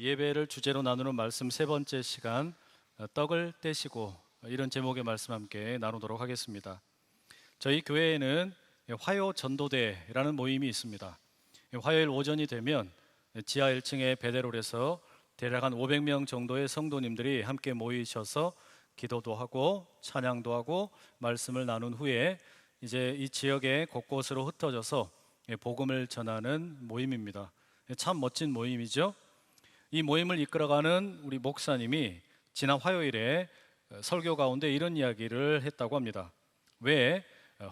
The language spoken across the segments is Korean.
예배를 주제로 나누는 말씀 세 번째 시간 어, 떡을 떼시고 이런 제목의 말씀 함께 나누도록 하겠습니다. 저희 교회에는 화요 전도대라는 모임이 있습니다. 화요일 오전이 되면 지하 1층의 베데롤에서 대략 한 500명 정도의 성도님들이 함께 모이셔서 기도도 하고 찬양도 하고 말씀을 나눈 후에 이제 이 지역의 곳곳으로 흩어져서 복음을 전하는 모임입니다. 참 멋진 모임이죠. 이 모임을 이끌어가는 우리 목사님이 지난 화요일에 설교 가운데 이런 이야기를 했다고 합니다. 왜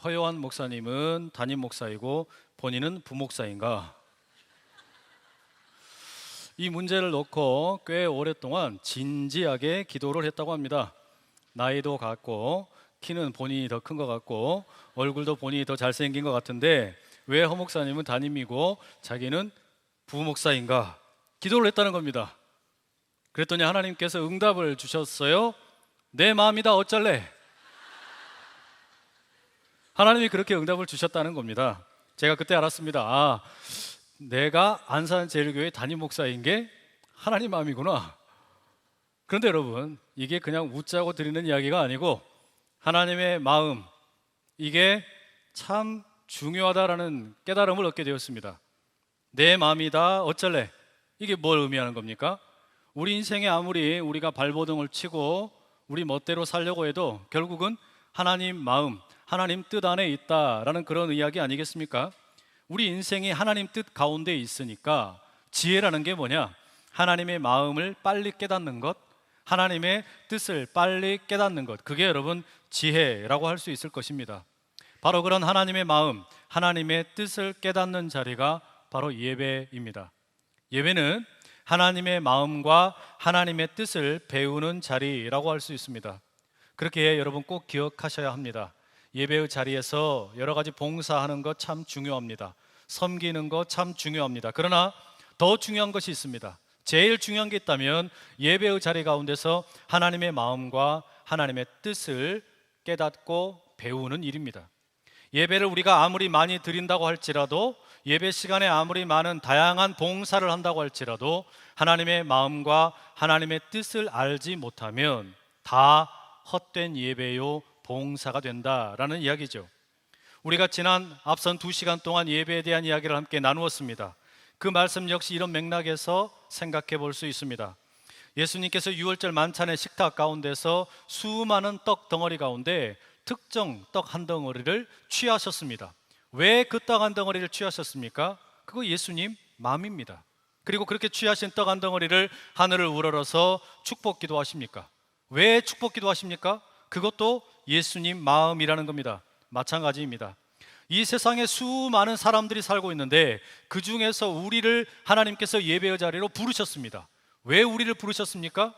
허요한 목사님은 담임 목사이고 본인은 부목사인가? 이 문제를 놓고 꽤 오랫동안 진지하게 기도를 했다고 합니다. 나이도 같고 키는 본인이 더 큰 것 같고 얼굴도 본인이 더 잘생긴 것 같은데 왜 허 목사님은 담임이고 자기는 부목사인가? 기도를 했다는 겁니다. 그랬더니 하나님께서 응답을 주셨어요. 내 마음이다 어쩔래? 하나님이 그렇게 응답을 주셨다는 겁니다. 제가 그때 알았습니다. 아, 내가 안산 제일교회 담임 목사인 게 하나님 마음이구나. 그런데 여러분, 이게 그냥 웃자고 드리는 이야기가 아니고 하나님의 마음 이게 참 중요하다라는 깨달음을 얻게 되었습니다. 내 마음이다 어쩔래? 이게 뭘 의미하는 겁니까? 우리 인생에 아무리 우리가 발버둥을 치고 우리 멋대로 살려고 해도 결국은 하나님 마음, 하나님 뜻 안에 있다라는 그런 이야기 아니겠습니까? 우리 인생이 하나님 뜻 가운데 있으니까 지혜라는 게 뭐냐? 하나님의 마음을 빨리 깨닫는 것, 하나님의 뜻을 빨리 깨닫는 것. 그게 여러분 지혜라고 할 수 있을 것입니다. 바로 그런 하나님의 마음, 하나님의 뜻을 깨닫는 자리가 바로 예배입니다. 예배는 하나님의 마음과 하나님의 뜻을 배우는 자리라고 할 수 있습니다. 그렇게 여러분 꼭 기억하셔야 합니다. 예배의 자리에서 여러 가지 봉사하는 것 참 중요합니다. 섬기는 것 참 중요합니다. 그러나 더 중요한 것이 있습니다. 제일 중요한 게 있다면 예배의 자리 가운데서 하나님의 마음과 하나님의 뜻을 깨닫고 배우는 일입니다. 예배를 우리가 아무리 많이 드린다고 할지라도 예배 시간에 아무리 많은 다양한 봉사를 한다고 할지라도 하나님의 마음과 하나님의 뜻을 알지 못하면 다 헛된 예배요 봉사가 된다라는 이야기죠. 우리가 지난 앞선 두 시간 동안 예배에 대한 이야기를 함께 나누었습니다. 그 말씀 역시 이런 맥락에서 생각해 볼 수 있습니다. 예수님께서 유월절 만찬의 식탁 가운데서 수많은 떡 덩어리 가운데 특정 떡 한 덩어리를 취하셨습니다. 왜 그 떡 한 덩어리를 취하셨습니까? 그거 예수님 마음입니다. 그리고 그렇게 취하신 떡 한 덩어리를 하늘을 우러러서 축복 기도하십니까? 왜 축복 기도하십니까? 그것도 예수님 마음이라는 겁니다. 마찬가지입니다. 이 세상에 수많은 사람들이 살고 있는데 그 중에서 우리를 하나님께서 예배의 자리로 부르셨습니다. 왜 우리를 부르셨습니까?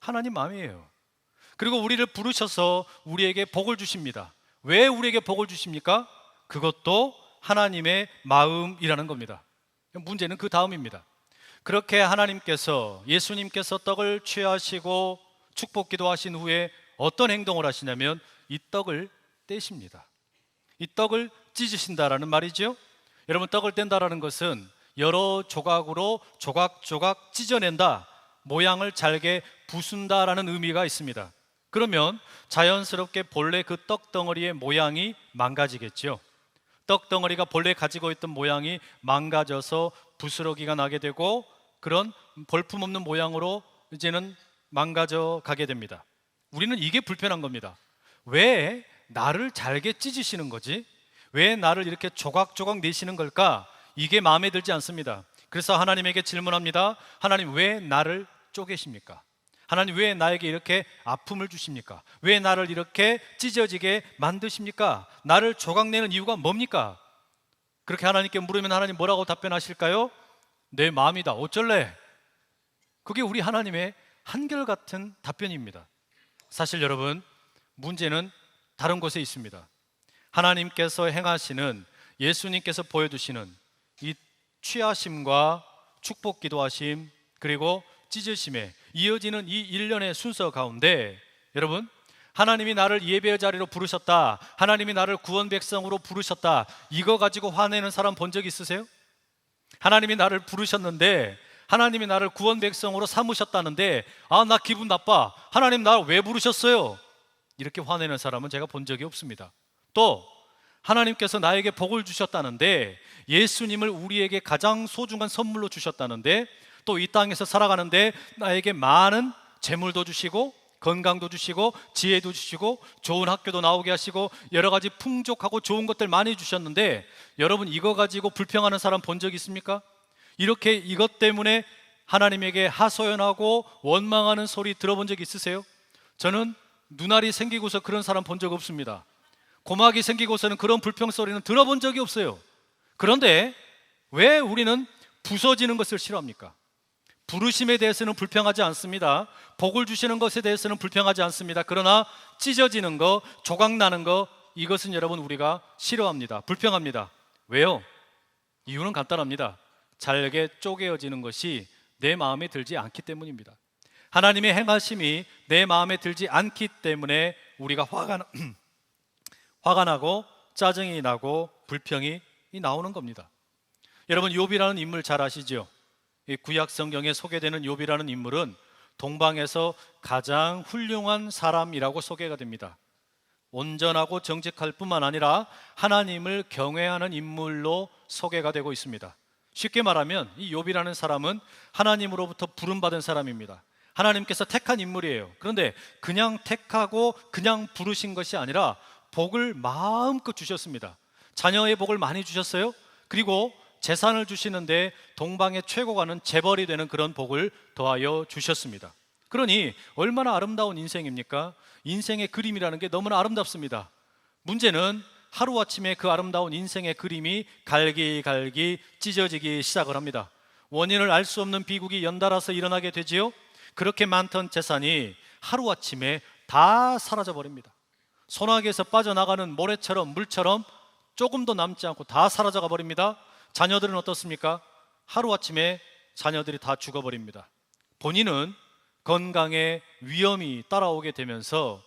하나님 마음이에요. 그리고 우리를 부르셔서 우리에게 복을 주십니다. 왜 우리에게 복을 주십니까? 그것도 하나님의 마음이라는 겁니다. 문제는 그 다음입니다. 그렇게 하나님께서 예수님께서 떡을 취하시고 축복 기도하신 후에 어떤 행동을 하시냐면 이 떡을 떼십니다. 이 떡을 찢으신다라는 말이죠. 여러분 떡을 뗀다라는 것은 여러 조각으로 조각조각 찢어낸다, 모양을 잘게 부순다라는 의미가 있습니다. 그러면 자연스럽게 본래 그 떡 덩어리의 모양이 망가지겠죠. 떡 덩어리가 본래 가지고 있던 모양이 망가져서 부스러기가 나게 되고 그런 볼품 없는 모양으로 이제는 망가져 가게 됩니다. 우리는 이게 불편한 겁니다. 왜 나를 잘게 찢으시는 거지? 왜 나를 이렇게 조각조각 내시는 걸까? 이게 마음에 들지 않습니다. 그래서 하나님에게 질문합니다. 하나님 왜 나를 쪼개십니까? 하나님 왜 나에게 이렇게 아픔을 주십니까? 왜 나를 이렇게 찢어지게 만드십니까? 나를 조각내는 이유가 뭡니까? 그렇게 하나님께 물으면 하나님 뭐라고 답변하실까요? 내 마음이다. 어쩔래? 그게 우리 하나님의 한결같은 답변입니다. 사실 여러분, 문제는 다른 곳에 있습니다. 하나님께서 행하시는 예수님께서 보여주시는 이 취하심과 축복 기도하심 그리고 찢으심에 이어지는 이 일련의 순서 가운데 여러분 하나님이 나를 예배의 자리로 부르셨다. 하나님이 나를 구원 백성으로 부르셨다. 이거 가지고 화내는 사람 본 적 있으세요? 하나님이 나를 부르셨는데 하나님이 나를 구원 백성으로 삼으셨다는데 아 나 기분 나빠 하나님 나를 왜 부르셨어요 이렇게 화내는 사람은 제가 본 적이 없습니다 또 하나님께서 나에게 복을 주셨다는데 예수님을 우리에게 가장 소중한 선물로 주셨다는데 또 이 땅에서 살아가는데 나에게 많은 재물도 주시고 건강도 주시고 지혜도 주시고 좋은 학교도 나오게 하시고 여러 가지 풍족하고 좋은 것들 많이 주셨는데 여러분 이거 가지고 불평하는 사람 본 적 있습니까? 이렇게 이것 때문에 하나님에게 하소연하고 원망하는 소리 들어본 적 있으세요? 저는 눈알이 생기고서 그런 사람 본 적 없습니다. 고막이 생기고서는 그런 불평 소리는 들어본 적이 없어요. 그런데 왜 우리는 부서지는 것을 싫어합니까? 부르심에 대해서는 불평하지 않습니다. 복을 주시는 것에 대해서는 불평하지 않습니다. 그러나 찢어지는 거, 조각 나는 거 이것은 여러분 우리가 싫어합니다. 불평합니다. 왜요? 이유는 간단합니다. 잘게 쪼개어지는 것이 내 마음에 들지 않기 때문입니다. 하나님의 행하심이 내 마음에 들지 않기 때문에 우리가 화가 나, 화가 나고 짜증이 나고 불평이 나오는 겁니다. 여러분 욥이라는 인물 잘 아시죠? 이 구약 성경에 소개되는 욥이라는 인물은 동방에서 가장 훌륭한 사람이라고 소개가 됩니다. 온전하고 정직할 뿐만 아니라 하나님을 경외하는 인물로 소개가 되고 있습니다. 쉽게 말하면 이 욥이라는 사람은 하나님으로부터 부름 받은 사람입니다. 하나님께서 택한 인물이에요. 그런데 그냥 택하고 그냥 부르신 것이 아니라 복을 마음껏 주셨습니다. 자녀의 복을 많이 주셨어요. 그리고 재산을 주시는데 동방의 최고가는 재벌이 되는 그런 복을 더하여 주셨습니다. 그러니 얼마나 아름다운 인생입니까? 인생의 그림이라는 게 너무나 아름답습니다. 문제는 하루아침에 그 아름다운 인생의 그림이 갈기갈기 찢어지기 시작을 합니다. 원인을 알 수 없는 비극이 연달아서 일어나게 되지요. 그렇게 많던 재산이 하루아침에 다 사라져 버립니다. 소나기에서 빠져나가는 모래처럼 물처럼 조금도 남지 않고 다 사라져가 버립니다. 자녀들은 어떻습니까? 하루아침에 자녀들이 다 죽어버립니다. 본인은 건강에 위험이 따라오게 되면서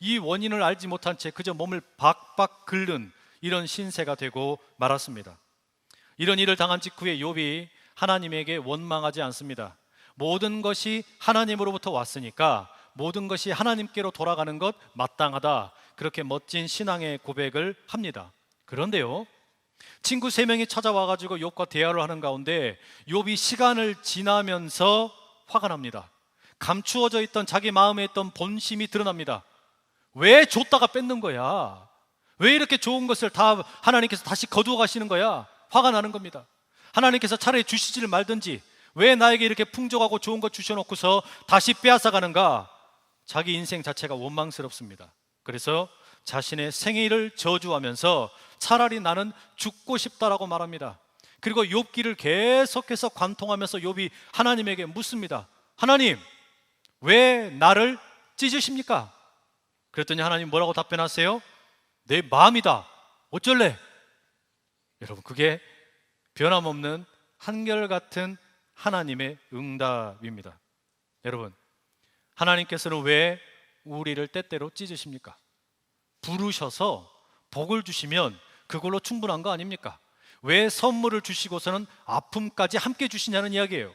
이 원인을 알지 못한 채 그저 몸을 박박 긁는 이런 신세가 되고 말았습니다. 이런 일을 당한 직후에 욥이 하나님에게 원망하지 않습니다. 모든 것이 하나님으로부터 왔으니까 모든 것이 하나님께로 돌아가는 것 마땅하다. 그렇게 멋진 신앙의 고백을 합니다. 그런데요. 친구 세 명이 찾아와 가지고 욥과 대화를 하는 가운데 욥이 시간을 지나면서 화가 납니다. 감추어져 있던 자기 마음에 있던 본심이 드러납니다. 왜 줬다가 뺏는 거야? 왜 이렇게 좋은 것을 다 하나님께서 다시 거두어 가시는 거야? 화가 나는 겁니다. 하나님께서 차라리 주시지를 말든지 왜 나에게 이렇게 풍족하고 좋은 것 주셔놓고서 다시 빼앗아 가는가? 자기 인생 자체가 원망스럽습니다. 그래서 자신의 생일을 저주하면서 차라리 나는 죽고 싶다라고 말합니다. 그리고 욥기를 계속해서 관통하면서 욥이 하나님에게 묻습니다. 하나님, 왜 나를 찢으십니까? 그랬더니 하나님 뭐라고 답변하세요? 내 마음이다. 어쩔래? 여러분, 그게 변함없는 한결같은 하나님의 응답입니다. 여러분, 하나님께서는 왜 우리를 때때로 찢으십니까? 부르셔서 복을 주시면 그걸로 충분한 거 아닙니까? 왜 선물을 주시고서는 아픔까지 함께 주시냐는 이야기예요.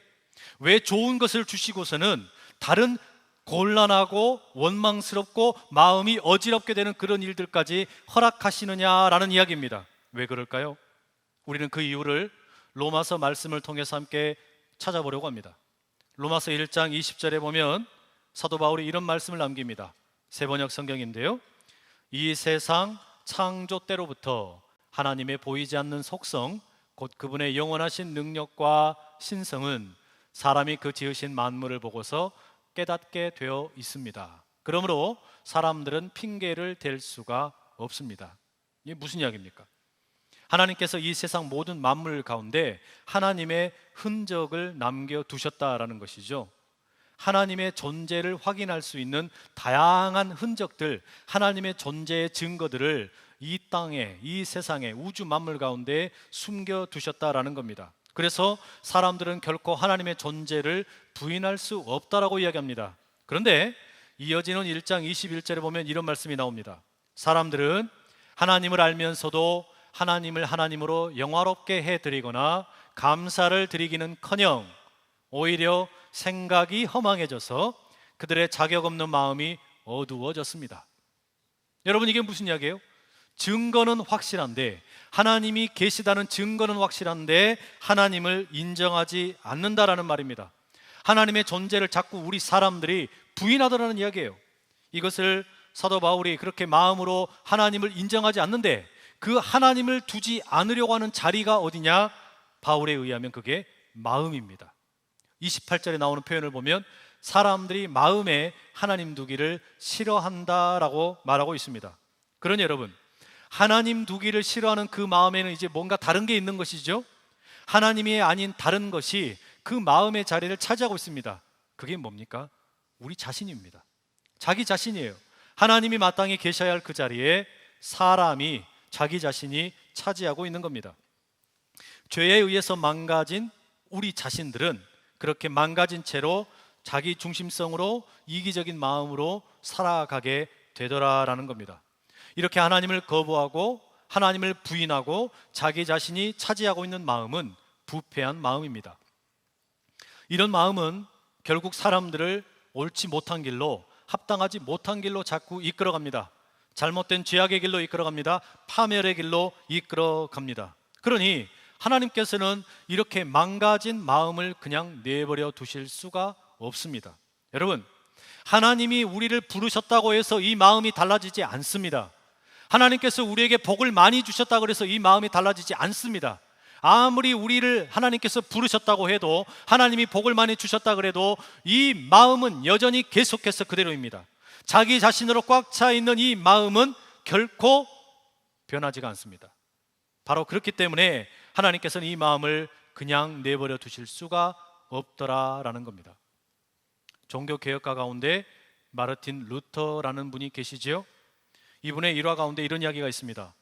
왜 좋은 것을 주시고서는 다른 곤란하고 원망스럽고 마음이 어지럽게 되는 그런 일들까지 허락하시느냐라는 이야기입니다. 왜 그럴까요? 우리는 그 이유를 로마서 말씀을 통해서 함께 찾아보려고 합니다. 로마서 1장 20절에 보면 사도 바울이 이런 말씀을 남깁니다. 세 번역 성경인데요. 이 세상 창조 때로부터 하나님의 보이지 않는 속성, 곧 그분의 영원하신 능력과 신성은 사람이 그 지으신 만물을 보고서 깨닫게 되어 있습니다. 그러므로 사람들은 핑계를 댈 수가 없습니다. 이게 무슨 이야기입니까? 하나님께서 이 세상 모든 만물 가운데 하나님의 흔적을 남겨 두셨다라는 것이죠. 하나님의 존재를 확인할 수 있는 다양한 흔적들, 하나님의 존재의 증거들을 이 땅에, 이 세상에, 우주 만물 가운데 숨겨 두셨다라는 겁니다. 그래서 사람들은 결코 하나님의 존재를 부인할 수 없다라고 이야기합니다. 그런데 이어지는 1장 21절에 보면 이런 말씀이 나옵니다. 사람들은 하나님을 알면서도 하나님을 하나님으로 영화롭게 해 드리거나 감사를 드리기는커녕 오히려 생각이 허망해져서 그들의 자격 없는 마음이 어두워졌습니다. 여러분 이게 무슨 이야기예요? 증거는 확실한데 하나님이 계시다는 증거는 확실한데 하나님을 인정하지 않는다라는 말입니다. 하나님의 존재를 자꾸 우리 사람들이 부인하더라는 이야기예요. 이것을 사도 바울이 그렇게 마음으로 하나님을 인정하지 않는데 그 하나님을 두지 않으려고 하는 자리가 어디냐? 바울에 의하면 그게 마음입니다. 28절에 나오는 표현을 보면 사람들이 마음에 하나님 두기를 싫어한다라고 말하고 있습니다. 그러니 여러분, 하나님 두기를 싫어하는 그 마음에는 이제 뭔가 다른 게 있는 것이죠. 하나님이 아닌 다른 것이 그 마음의 자리를 차지하고 있습니다. 그게 뭡니까? 우리 자신입니다. 자기 자신이에요. 하나님이 마땅히 계셔야 할 그 자리에 사람이 자기 자신이 차지하고 있는 겁니다. 죄에 의해서 망가진 우리 자신들은 그렇게 망가진 채로 자기 중심성으로 이기적인 마음으로 살아가게 되더라라는 겁니다. 이렇게 하나님을 거부하고 하나님을 부인하고 자기 자신이 차지하고 있는 마음은 부패한 마음입니다. 이런 마음은 결국 사람들을 옳지 못한 길로 합당하지 못한 길로 자꾸 이끌어갑니다. 잘못된 죄악의 길로 이끌어갑니다. 파멸의 길로 이끌어갑니다. 그러니 하나님께서는 이렇게 망가진 마음을 그냥 내버려 두실 수가 없습니다. 여러분, 하나님이 우리를 부르셨다고 해서 이 마음이 달라지지 않습니다. 하나님께서 우리에게 복을 많이 주셨다고 해서 이 마음이 달라지지 않습니다. 아무리 우리를 하나님께서 부르셨다고 해도 하나님이 복을 많이 주셨다 그래도 이 마음은 여전히 계속해서 그대로입니다. 자기 자신으로 꽉 차 있는 이 마음은 결코 변하지가 않습니다. 바로 그렇기 때문에 하나님께서는 이 마음을 그냥 내버려 두실 수가 없더라라는 겁니다. 종교 개혁가 가운데 마르틴 루터라는 분이 계시지요. 이분의 일화 가운데 이런 이야기가 있습니다.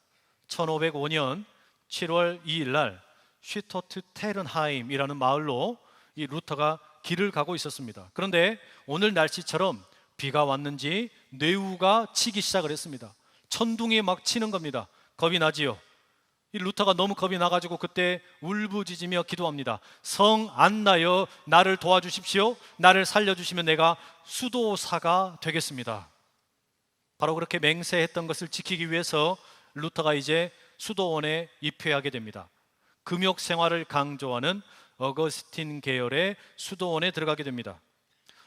1505년 7월 2일 날 슈토트 테른하임이라는 마을로 이 루터가 길을 가고 있었습니다. 그런데 오늘 날씨처럼 비가 왔는지 뇌우가 치기 시작을 했습니다. 천둥이 막 치는 겁니다. 겁이 나지요. 이 루터가 너무 겁이 나가지고 그때 울부짖으며 기도합니다. 성 안나여 나를 도와주십시오. 나를 살려주시면 내가 수도사가 되겠습니다. 바로 그렇게 맹세했던 것을 지키기 위해서 루터가 이제 수도원에 입회하게 됩니다. 금욕 생활을 강조하는 어거스틴 계열의 수도원에 들어가게 됩니다.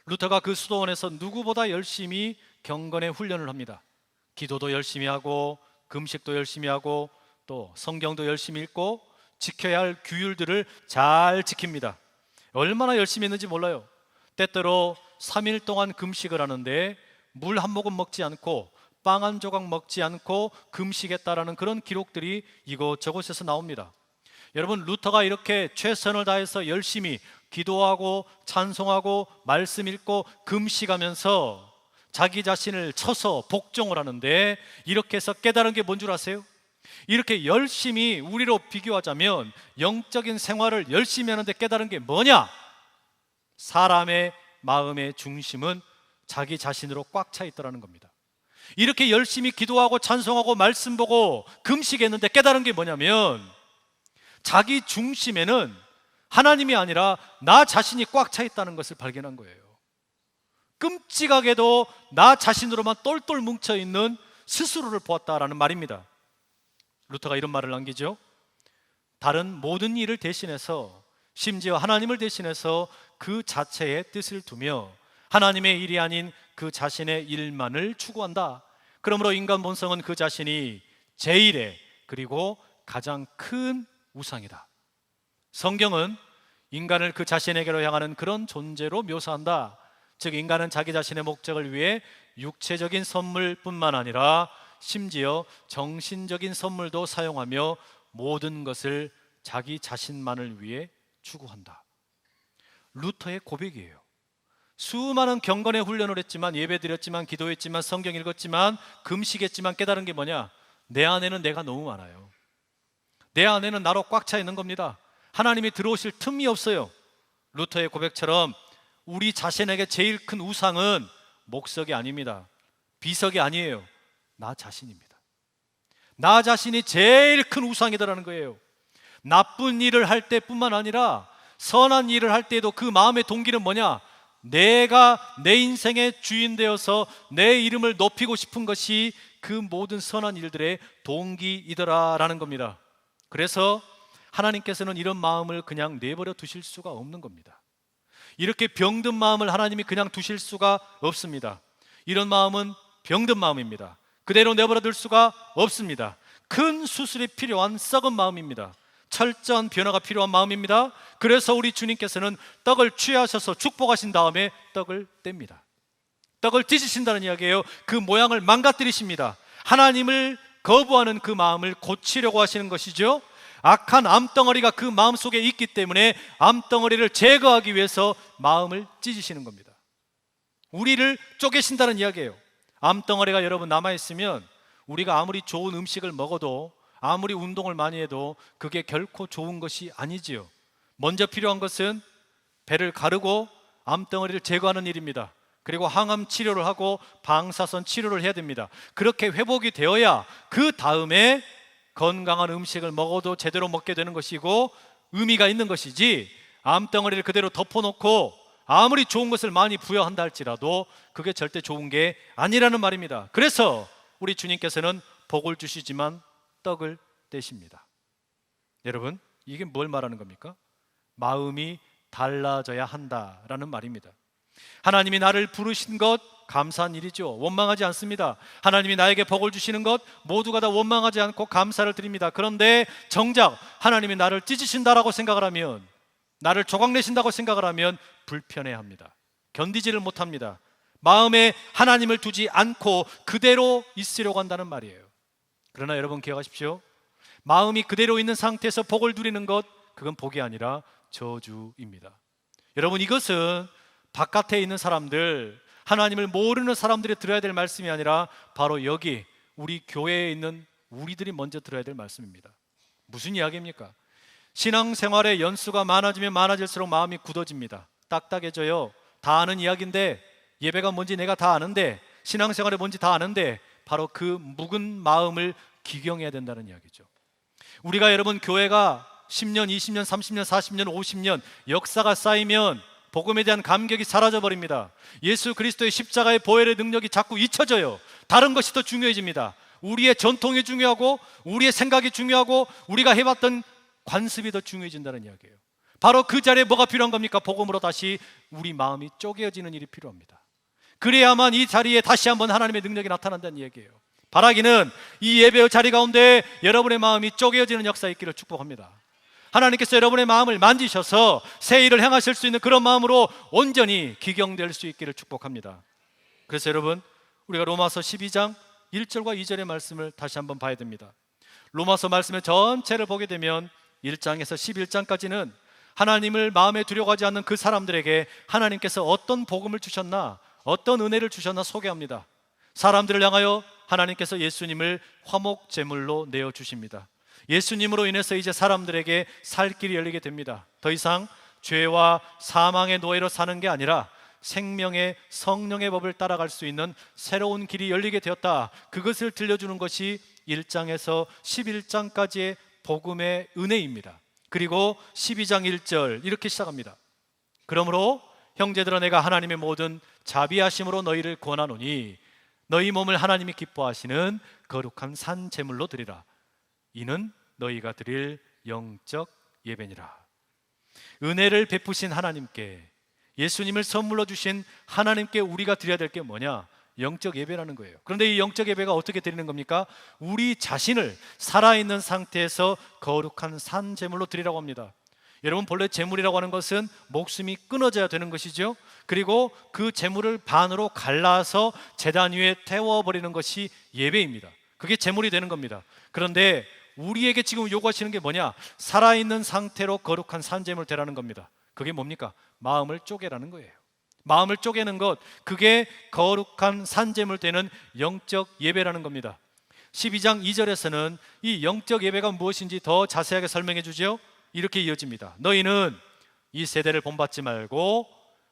루터가 그 수도원에서 누구보다 열심히 경건의 훈련을 합니다. 기도도 열심히 하고 금식도 열심히 하고 또 성경도 열심히 읽고 지켜야 할 규율들을 잘 지킵니다. 얼마나 열심히 했는지 몰라요. 때때로 3일 동안 금식을 하는데 물 한 모금 먹지 않고 빵 한 조각 먹지 않고 금식했다라는 그런 기록들이 이곳저곳에서 나옵니다. 여러분 루터가 이렇게 최선을 다해서 열심히 기도하고 찬송하고 말씀 읽고 금식하면서 자기 자신을 쳐서 복종을 하는데 이렇게 해서 깨달은 게 뭔 줄 아세요? 이렇게 열심히 우리로 비교하자면 영적인 생활을 열심히 하는데 깨달은 게 뭐냐? 사람의 마음의 중심은 자기 자신으로 꽉 차 있더라는 겁니다. 이렇게 열심히 기도하고 찬송하고 말씀 보고 금식했는데 깨달은 게 뭐냐면 자기 중심에는 하나님이 아니라 나 자신이 꽉 차 있다는 것을 발견한 거예요. 끔찍하게도 나 자신으로만 똘똘 뭉쳐 있는 스스로를 보았다라는 말입니다. 루터가 이런 말을 남기죠. 다른 모든 일을 대신해서 심지어 하나님을 대신해서 그 자체의 뜻을 두며 하나님의 일이 아닌 그 자신의 일만을 추구한다. 그러므로 인간 본성은 그 자신이 제일의 그리고 가장 큰 우상이다. 성경은 인간을 그 자신에게로 향하는 그런 존재로 묘사한다. 즉 인간은 자기 자신의 목적을 위해 육체적인 선물뿐만 아니라 심지어 정신적인 선물도 사용하며 모든 것을 자기 자신만을 위해 추구한다. 루터의 고백이에요. 수많은 경건의 훈련을 했지만 예배 드렸지만 기도했지만 성경 읽었지만 금식했지만 깨달은 게 뭐냐? 내 안에는 내가 너무 많아요. 내 안에는 나로 꽉 차 있는 겁니다. 하나님이 들어오실 틈이 없어요. 루터의 고백처럼 우리 자신에게 제일 큰 우상은 목석이 아닙니다. 비석이 아니에요. 나 자신입니다. 나 자신이 제일 큰 우상이다라는 거예요. 나쁜 일을 할 때뿐만 아니라 선한 일을 할 때에도 그 마음의 동기는 뭐냐? 내가 내 인생의 주인 되어서 내 이름을 높이고 싶은 것이 그 모든 선한 일들의 동기이더라라는 겁니다. 그래서 하나님께서는 이런 마음을 그냥 내버려 두실 수가 없는 겁니다. 이렇게 병든 마음을 하나님이 그냥 두실 수가 없습니다. 이런 마음은 병든 마음입니다. 그대로 내버려 둘 수가 없습니다. 큰 수술이 필요한 썩은 마음입니다. 철저한 변화가 필요한 마음입니다. 그래서 우리 주님께서는 떡을 취하셔서 축복하신 다음에 떡을 뗍니다. 떡을 찢으신다는 이야기예요. 그 모양을 망가뜨리십니다. 하나님을 거부하는 그 마음을 고치려고 하시는 것이죠. 악한 암덩어리가 그 마음 속에 있기 때문에 암덩어리를 제거하기 위해서 마음을 찢으시는 겁니다. 우리를 쪼개신다는 이야기예요. 암덩어리가 여러분 남아있으면 우리가 아무리 좋은 음식을 먹어도 아무리 운동을 많이 해도 그게 결코 좋은 것이 아니지요. 먼저 필요한 것은 배를 가르고 암덩어리를 제거하는 일입니다. 그리고 항암 치료를 하고 방사선 치료를 해야 됩니다. 그렇게 회복이 되어야 그 다음에 건강한 음식을 먹어도 제대로 먹게 되는 것이고 의미가 있는 것이지 암덩어리를 그대로 덮어놓고 아무리 좋은 것을 많이 부여한다 할지라도 그게 절대 좋은 게 아니라는 말입니다. 그래서 우리 주님께서는 복을 주시지만 떡을 떼십니다. 여러분, 이게 뭘 말하는 겁니까? 마음이 달라져야 한다라는 말입니다. 하나님이 나를 부르신 것 감사한 일이죠. 원망하지 않습니다. 하나님이 나에게 복을 주시는 것 모두가 다 원망하지 않고 감사를 드립니다. 그런데 정작 하나님이 나를 찢으신다라고 생각을 하면 나를 조각내신다고 생각을 하면 불편해 합니다. 견디지를 못합니다. 마음에 하나님을 두지 않고 그대로 있으려고 한다는 말이에요. 그러나 여러분 기억하십시오. 마음이 그대로 있는 상태에서 복을 누리는 것 그건 복이 아니라 저주입니다. 여러분 이것은 바깥에 있는 사람들 하나님을 모르는 사람들이 들어야 될 말씀이 아니라 바로 여기 우리 교회에 있는 우리들이 먼저 들어야 될 말씀입니다. 무슨 이야기입니까? 신앙생활의 연수가 많아지면 많아질수록 마음이 굳어집니다. 딱딱해져요. 다 아는 이야기인데 예배가 뭔지 내가 다 아는데 신앙생활이 뭔지 다 아는데 바로 그 묵은 마음을 기경해야 된다는 이야기죠. 우리가 여러분 교회가 10년, 20년, 30년, 40년, 50년 역사가 쌓이면 복음에 대한 감격이 사라져 버립니다. 예수 그리스도의 십자가의 보혈의 능력이 자꾸 잊혀져요. 다른 것이 더 중요해집니다. 우리의 전통이 중요하고 우리의 생각이 중요하고 우리가 해봤던 관습이 더 중요해진다는 이야기예요. 바로 그 자리에 뭐가 필요한 겁니까? 복음으로 다시 우리 마음이 쪼개어지는 일이 필요합니다. 그래야만 이 자리에 다시 한번 하나님의 능력이 나타난다는 얘기예요. 바라기는 이 예배의 자리 가운데 여러분의 마음이 쪼개어지는 역사 있기를 축복합니다. 하나님께서 여러분의 마음을 만지셔서 새 일을 행하실 수 있는 그런 마음으로 온전히 기경될 수 있기를 축복합니다. 그래서 여러분, 우리가 로마서 12장 1절과 2절의 말씀을 다시 한번 봐야 됩니다. 로마서 말씀의 전체를 보게 되면 1장에서 11장까지는 하나님을 마음에 두려워하지 않는 그 사람들에게 하나님께서 어떤 복음을 주셨나, 어떤 은혜를 주셨나 소개합니다. 사람들을 향하여 하나님께서 예수님을 화목 제물로 내어 주십니다. 예수님으로 인해서 이제 사람들에게 살 길이 열리게 됩니다. 더 이상 죄와 사망의 노예로 사는 게 아니라 생명의 성령의 법을 따라갈 수 있는 새로운 길이 열리게 되었다. 그것을 들려주는 것이 1장에서 11장까지의 복음의 은혜입니다. 그리고 12장 1절 이렇게 시작합니다. 그러므로 형제들아 내가 하나님의 모든 자비하심으로 너희를 권하노니 너희 몸을 하나님이 기뻐하시는 거룩한 산 제물로 드리라. 이는 너희가 드릴 영적 예배니라. 은혜를 베푸신 하나님께 예수님을 선물로 주신 하나님께 우리가 드려야 될 게 뭐냐? 영적 예배라는 거예요. 그런데 이 영적 예배가 어떻게 드리는 겁니까? 우리 자신을 살아있는 상태에서 거룩한 산 제물로 드리라고 합니다. 여러분 본래 제물이라고 하는 것은 목숨이 끊어져야 되는 것이죠. 그리고 그 제물을 반으로 갈라서 제단 위에 태워 버리는 것이 예배입니다. 그게 제물이 되는 겁니다. 그런데 우리에게 지금 요구하시는 게 뭐냐? 살아있는 상태로 거룩한 산재물 되라는 겁니다. 그게 뭡니까? 마음을 쪼개라는 거예요. 마음을 쪼개는 것, 그게 거룩한 산재물 되는 영적 예배라는 겁니다. 12장 2절에서는 이 영적 예배가 무엇인지 더 자세하게 설명해 주죠. 이렇게 이어집니다. 너희는 이 세대를 본받지 말고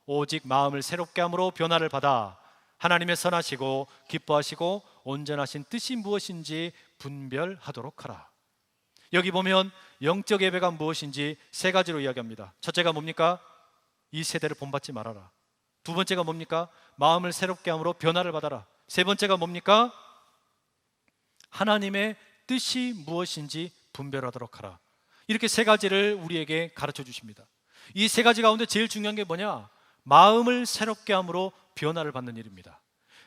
오직 마음을 새롭게 함으로 변화를 받아 하나님의 선하시고 기뻐하시고 온전하신 뜻이 무엇인지 분별하도록 하라. 여기 보면 영적 예배가 무엇인지 세 가지로 이야기합니다. 첫째가 뭡니까? 이 세대를 본받지 말아라. 두 번째가 뭡니까? 마음을 새롭게 함으로 변화를 받아라. 세 번째가 뭡니까? 하나님의 뜻이 무엇인지 분별하도록 하라. 이렇게 세 가지를 우리에게 가르쳐 주십니다. 이 세 가지 가운데 제일 중요한 게 뭐냐? 마음을 새롭게 함으로 변화를 받는 일입니다.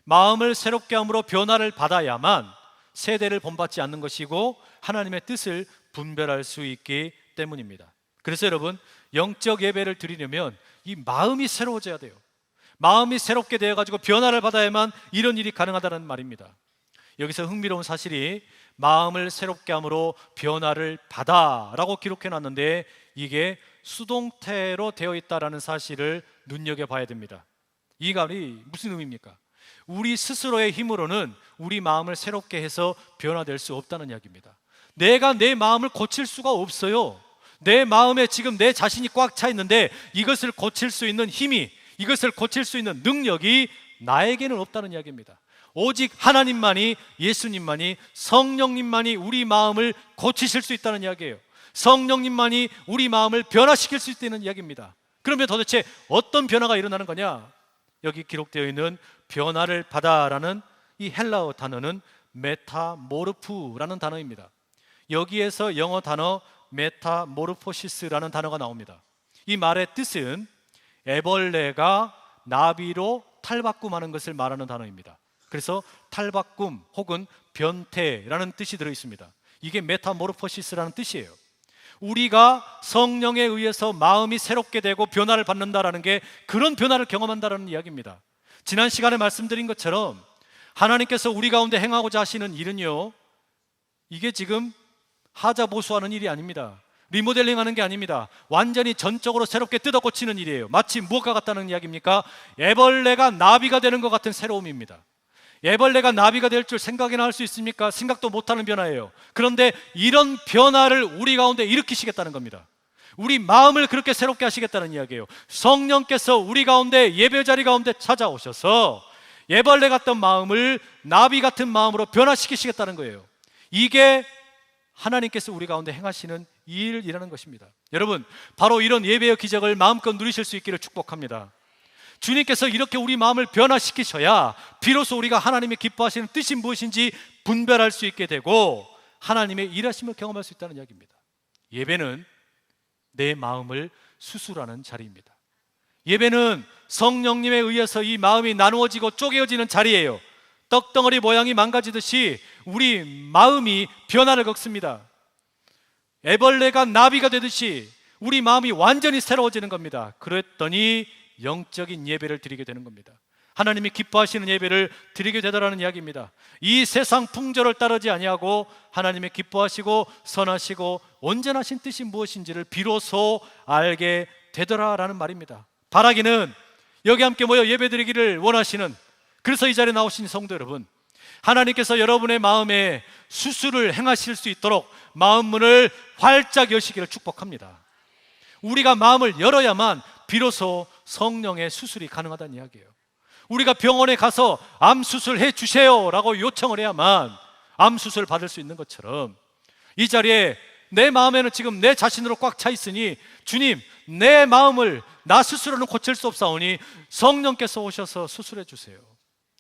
마음을 새롭게 함으로 변화를 받아야만 세대를 본받지 않는 것이고 하나님의 뜻을 분별할 수 있기 때문입니다. 그래서 여러분 영적 예배를 드리려면 이 마음이 새로워져야 돼요. 마음이 새롭게 되어 가지고 변화를 받아야만 이런 일이 가능하다는 말입니다. 여기서 흥미로운 사실이 마음을 새롭게 함으로 변화를 받아라고 기록해 놨는데 이게 수동태로 되어 있다라는 사실을 눈여겨 봐야 됩니다. 이 말이 무슨 의미입니까? 우리 스스로의 힘으로는 우리 마음을 새롭게 해서 변화될 수 없다는 이야기입니다. 내가 내 마음을 고칠 수가 없어요. 내 마음에 지금 내 자신이 꽉 차 있는데 이것을 고칠 수 있는 힘이 이것을 고칠 수 있는 능력이 나에게는 없다는 이야기입니다. 오직 하나님만이 예수님만이 성령님만이 우리 마음을 고치실 수 있다는 이야기예요. 성령님만이 우리 마음을 변화시킬 수 있다는 이야기입니다. 그러면 도대체 어떤 변화가 일어나는 거냐? 여기 기록되어 있는 변화를 받아라는 이 헬라어 단어는 메타모르프라는 단어입니다. 여기에서 영어 단어 메타모르포시스라는 단어가 나옵니다. 이 말의 뜻은 애벌레가 나비로 탈바꿈하는 것을 말하는 단어입니다. 그래서 탈바꿈 혹은 변태라는 뜻이 들어 있습니다. 이게 메타모르포시스라는 뜻이에요. 우리가 성령에 의해서 마음이 새롭게 되고 변화를 받는다라는 게 그런 변화를 경험한다라는 이야기입니다. 지난 시간에 말씀드린 것처럼 하나님께서 우리 가운데 행하고자 하시는 일은요. 이게 지금 하자 보수하는 일이 아닙니다. 리모델링 하는 게 아닙니다. 완전히 전적으로 새롭게 뜯어 고치는 일이에요. 마치 무엇과 같다는 이야기입니까? 애벌레가 나비가 되는 것 같은 새로움입니다. 애벌레가 나비가 될 줄 생각이나 할 수 있습니까? 생각도 못하는 변화예요. 그런데 이런 변화를 우리 가운데 일으키시겠다는 겁니다. 우리 마음을 그렇게 새롭게 하시겠다는 이야기예요. 성령께서 우리 가운데 예배 자리 가운데 찾아오셔서 애벌레 같던 마음을 나비 같은 마음으로 변화시키시겠다는 거예요. 이게 하나님께서 우리 가운데 행하시는 일이라는 것입니다. 여러분, 바로 이런 예배의 기적을 마음껏 누리실 수 있기를 축복합니다. 주님께서 이렇게 우리 마음을 변화시키셔야 비로소 우리가 하나님의 기뻐하시는 뜻이 무엇인지 분별할 수 있게 되고 하나님의 일하심을 경험할 수 있다는 이야기입니다. 예배는 내 마음을 수술하는 자리입니다. 예배는 성령님에 의해서 이 마음이 나누어지고 쪼개어지는 자리예요. 떡덩어리 모양이 망가지듯이 우리 마음이 변화를 겪습니다. 애벌레가 나비가 되듯이 우리 마음이 완전히 새로워지는 겁니다. 그랬더니 영적인 예배를 드리게 되는 겁니다. 하나님이 기뻐하시는 예배를 드리게 되더라는 이야기입니다. 이 세상 풍조를 따르지 아니하고 하나님의 기뻐하시고 선하시고 온전하신 뜻이 무엇인지를 비로소 알게 되더라라는 말입니다. 바라기는 여기 함께 모여 예배드리기를 원하시는 그래서 이 자리에 나오신 성도 여러분 하나님께서 여러분의 마음에 수술을 행하실 수 있도록 마음 문을 활짝 여시기를 축복합니다. 우리가 마음을 열어야만 비로소 성령의 수술이 가능하다는 이야기예요. 우리가 병원에 가서 암 수술해 주세요라고 요청을 해야만 암 수술 받을 수 있는 것처럼 이 자리에 내 마음에는 지금 내 자신으로 꽉 차 있으니 주님 내 마음을 나 스스로는 고칠 수 없사오니 성령께서 오셔서 수술해 주세요.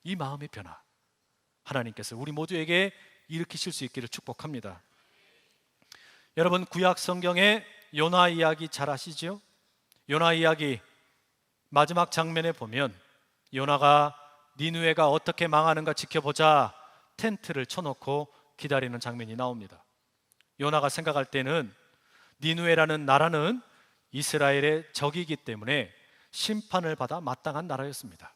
이 마음의 변화 하나님께서 우리 모두에게 일으키실 수 있기를 축복합니다. 여러분 구약 성경의 요나 이야기 잘 아시죠? 요나 이야기 마지막 장면에 보면 요나가 니누에가 어떻게 망하는가 지켜보자 텐트를 쳐놓고 기다리는 장면이 나옵니다. 요나가 생각할 때는 니누에라는 나라는 이스라엘의 적이기 때문에 심판을 받아 마땅한 나라였습니다.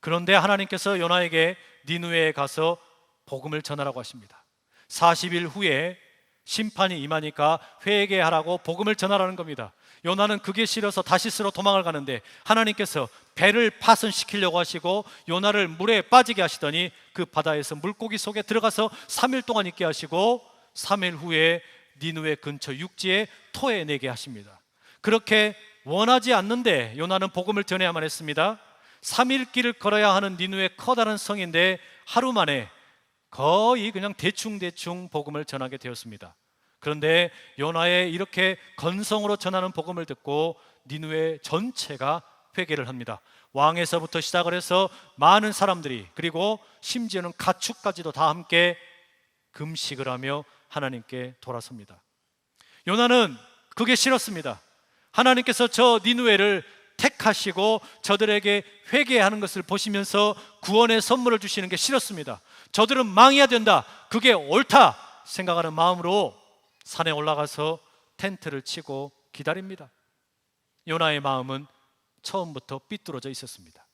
그런데 하나님께서 요나에게 니누에에 가서 복음을 전하라고 하십니다. 40일 후에 심판이 임하니까 회개하라고 복음을 전하라는 겁니다. 요나는 그게 싫어서 다시스로 도망을 가는데 하나님께서 배를 파손시키려고 하시고 요나를 물에 빠지게 하시더니 그 바다에서 물고기 속에 들어가서 3일 동안 있게 하시고 3일 후에 니누의 근처 육지에 토해내게 하십니다. 그렇게 원하지 않는데 요나는 복음을 전해야만 했습니다. 3일 길을 걸어야 하는 니누의 커다란 성인데 하루 만에 거의 그냥 대충대충 복음을 전하게 되었습니다. 그런데 요나의 이렇게 건성으로 전하는 복음을 듣고 니누의 전체가 회개를 합니다. 왕에서부터 시작을 해서 많은 사람들이 그리고 심지어는 가축까지도 다 함께 금식을 하며 하나님께 돌아섭니다. 요나는 그게 싫었습니다. 하나님께서 저 니누에를 택하시고 저들에게 회개하는 것을 보시면서 구원의 선물을 주시는 게 싫었습니다. 저들은 망해야 된다. 그게 옳다 생각하는 마음으로 산에 올라가서 텐트를 치고 기다립니다. 요나의 마음은 처음부터 삐뚤어져 있었습니다.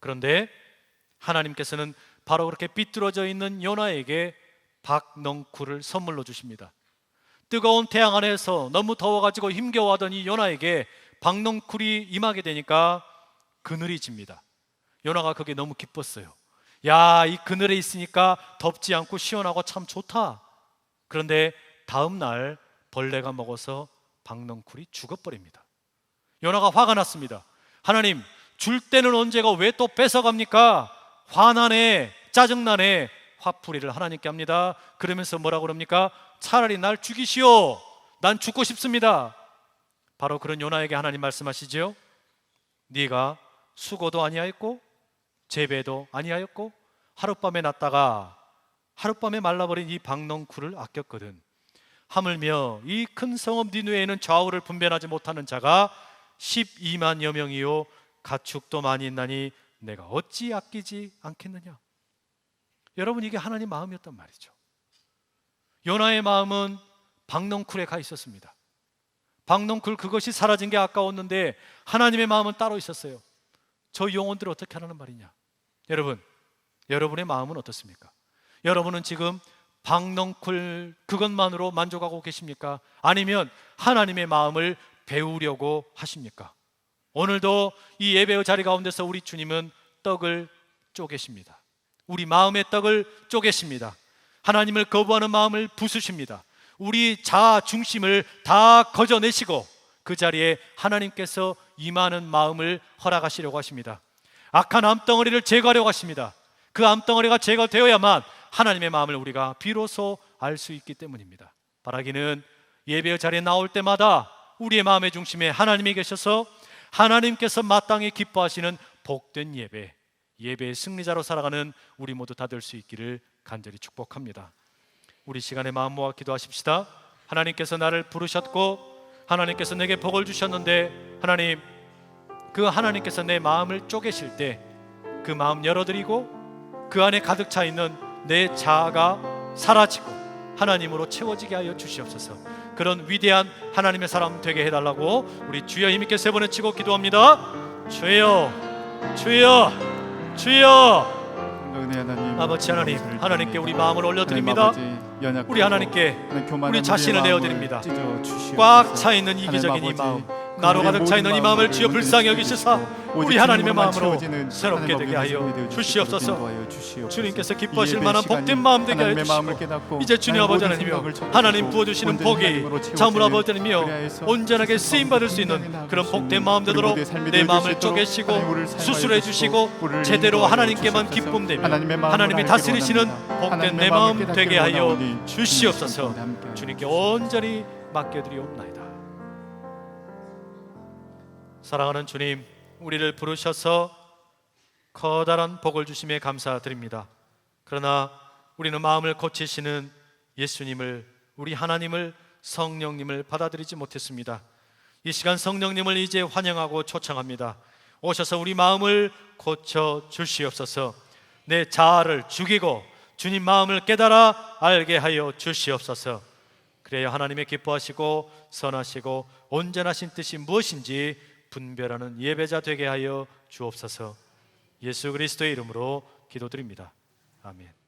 그런데 하나님께서는 바로 그렇게 삐뚤어져 있는 요나에게 박넝쿨을 선물로 주십니다. 뜨거운 태양 안에서 너무 더워가지고 힘겨워하던 이 요나에게 박넝쿨이 임하게 되니까 그늘이 집니다. 요나가 그게 너무 기뻤어요. 야, 이 그늘에 있으니까 덥지 않고 시원하고 참 좋다. 그런데 다음 날 벌레가 먹어서 박넝쿨이 죽어버립니다. 요나가 화가 났습니다. 하나님, 줄 때는 언제가 왜 또 뺏어갑니까? 화나네, 짜증나네, 화풀이를 하나님께 합니다. 그러면서 뭐라고 그럽니까? 차라리 날 죽이시오. 난 죽고 싶습니다. 바로 그런 요나에게 하나님 말씀하시죠. 네가 수고도 아니하였고 재배도 아니하였고 하룻밤에 났다가 하룻밤에 말라버린 이 박넝쿨을 아꼈거든. 하물며 이 큰 성읍 니누에는 좌우를 분별하지 못하는 자가 12만여 명이요 가축도 많이 있나니 내가 어찌 아끼지 않겠느냐. 여러분 이게 하나님 마음이었단 말이죠. 요나의 마음은 박넝쿨에 가 있었습니다. 박넝쿨 그것이 사라진 게 아까웠는데 하나님의 마음은 따로 있었어요. 저 영혼들을 어떻게 하라는 말이냐? 여러분, 여러분의 마음은 어떻습니까? 여러분은 지금 박넝쿨 그것만으로 만족하고 계십니까? 아니면 하나님의 마음을 배우려고 하십니까? 오늘도 이 예배의 자리 가운데서 우리 주님은 떡을 쪼개십니다. 우리 마음의 떡을 쪼개십니다. 하나님을 거부하는 마음을 부수십니다. 우리 자아 중심을 다 거저내시고 그 자리에 하나님께서 임하는 마음을 허락하시려고 하십니다. 악한 암덩어리를 제거하려고 하십니다. 그 암덩어리가 제거되어야만 하나님의 마음을 우리가 비로소 알 수 있기 때문입니다. 바라기는 예배의 자리에 나올 때마다 우리의 마음의 중심에 하나님이 계셔서 하나님께서 마땅히 기뻐하시는 복된 예배, 예배의 승리자로 살아가는 우리 모두 다 될 수 있기를 간절히 축복합니다. 우리 시간에 마음 모아 기도하십시다. 하나님께서 나를 부르셨고 하나님께서 내게 복을 주셨는데 하나님 그 하나님께서 내 마음을 쪼개실 때 그 마음 열어드리고 그 안에 가득 차 있는 내 자아가 사라지고 하나님으로 채워지게 하여 주시옵소서. 그런 위대한 하나님의 사람 되게 해달라고 우리 주여 힘있게 세 번을 치고 기도합니다. 주여, 주여, 주여. 하나님, 아버지 하나님, 하나님께 우리. 마음을 올려드립니다. 우리 하나님께 우리 자신을 내어드립니다. 꽉 차 있는 이기적인 이 마음, 그 나로 가득 차 있는 이 마음을 주여 불쌍히 여기시사. 우리 하나님의 마음으로 새롭게 되게 하여 주시옵소서. 주님께서 이 기뻐하실 만한 복된 마음 되게 하여 주시고 이제 주님 아버지 하나님이여 하나님 부어주시는 복이 참으로 아버지 하나님이여 온전하게 세상 쓰임 받을 수 있는 그런 수 복된 마음 되도록 내 마음을 쪼개시고 수술해 주시고 제대로 하나님께만 주시옵소서. 기쁨 되며 하나님의 마음을 하나님이 다스리시는. 복된 내 마음 되게 하여 주시옵소서 주님께 온전히 맡겨드리옵나이다 사랑하는 주님 우리를 부르셔서 커다란 복을 주심에 감사드립니다 그러나 우리는 마음을 고치시는 예수님을 우리 하나님을 성령님을 받아들이지 못했습니다. 이 시간 성령님을 이제 환영하고 초청합니다. 오셔서 우리 마음을 고쳐 주시옵소서. 내 자아를 죽이고 주님 마음을 깨달아 알게 하여 주시옵소서. 그래야 하나님의 기뻐하시고 선하시고 온전하신 뜻이 무엇인지 분별하는 예배자 되게 하여 주옵소서. 예수 그리스도의 이름으로 기도드립니다. 아멘.